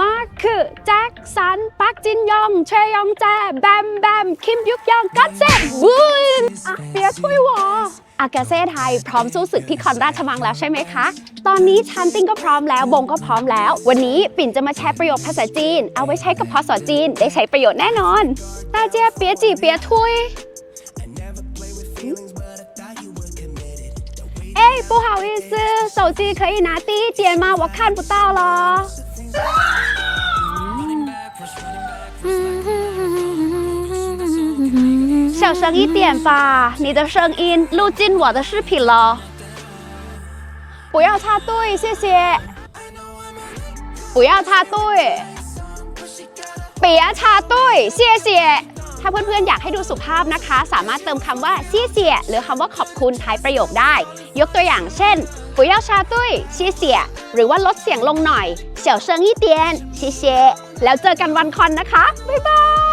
มาร์คคือแจ็คสัน ปักจินยอง เชยองแจ แบมแบม คิมยุกยอง กัตเซ่บูนอ่ะเปียช่วยวออากาเซ่ไทยพร้อมสู้ศึกที่คอนราชมังแล้วใช่ไหมคะ ตอนนี้ชันติ้งก็พร้อมแล้ว บงก็พร้อมแล้ว วันนี้ปิ่นจะมาแชร์ประโยคภาษาจีน เอาไว้ใช้กับพอสอจีน ได้ใช้ประโยชน์แน่นอน大家别挤别推哎，不好意思，手机可以拿低一点吗？我看不到了。 小声一点吧，你的声音录进我的视频了。不要插队，谢谢。不要插队。เปียชาตุ้ยเสียเสียถ้าเพื่อนๆ อยากให้ดูสุภาพนะคะ สามารถเติมคำว่าเสียเสียหรือคำว่าขอบคุณท้ายประโยคได้ ยกตัวอย่างเช่นปุยาชาตุ้ยเสียเสียหรือว่าลดเสียงลงหน่อย เสี่ยวเซิงยี่เตียนเสียเสียแล้วเจอกันวันคอนนะคะ บ๊ายบาย